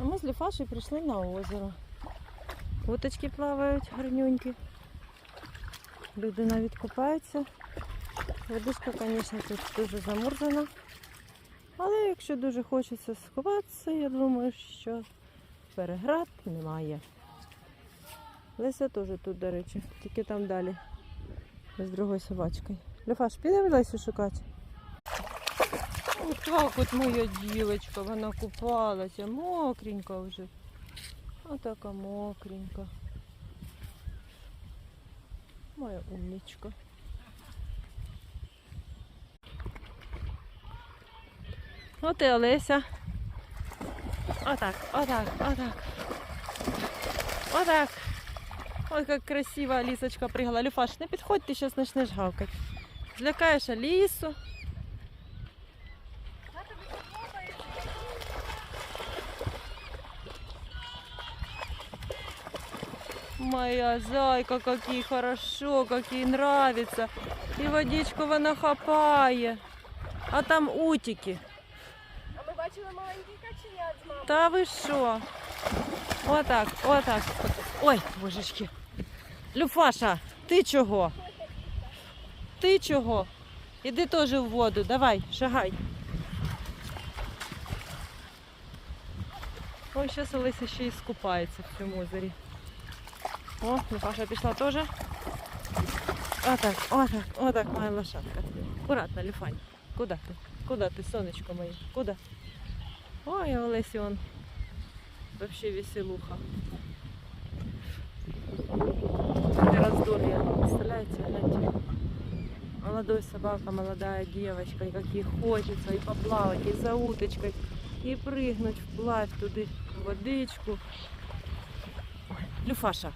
А ми з Ліфашею прийшли на озеро. Уточки плавають гарнюнькі. Люди навіть купаються. Водичка, звісно, тут дуже замурзана. Але якщо дуже хочеться скупатися, я думаю, що переград немає. Леся теж тут, до речі, тільки там далі. З другою собачкою. Лефаш, підемо Лесю шукати. Отак от моя дівчинка, вона купалася, мокренька вже. Отака мокренька. Моя умничка. От і Олеся. Отак, отак, отак. Отак. Ой, как красиво Алисочка прыгала. Люфаш, не підходь, ти зараз почнеш гавкати. Злякаєш Алісу. Моя зайка, как ей хорошо, как ей нравится. І водичку вона хапає. А там утики. А ми бачили маленький каченят з мамою. Та ви що? Отак, отак. Ой, божечки. Люфаша, ти чого? Ти чого? Іди теж в воду, давай, шагай. Ой, зараз Олеся ще й скупається в цьому озері. О, Люфаша пішла теж. Отак, отак, отак, моя лошадка. Аккуратно, Люфань. Куда ти? Куда ти, сонечко моє? Куда? Ой, Олесі он вообще веселуха. Раздолье, представляете, гляньте. Молодой собака, молодая девочка, и как ей хочется и поплавать, и за уточкой, и прыгнуть вплавь туди в водичку. Ой, Люфаша,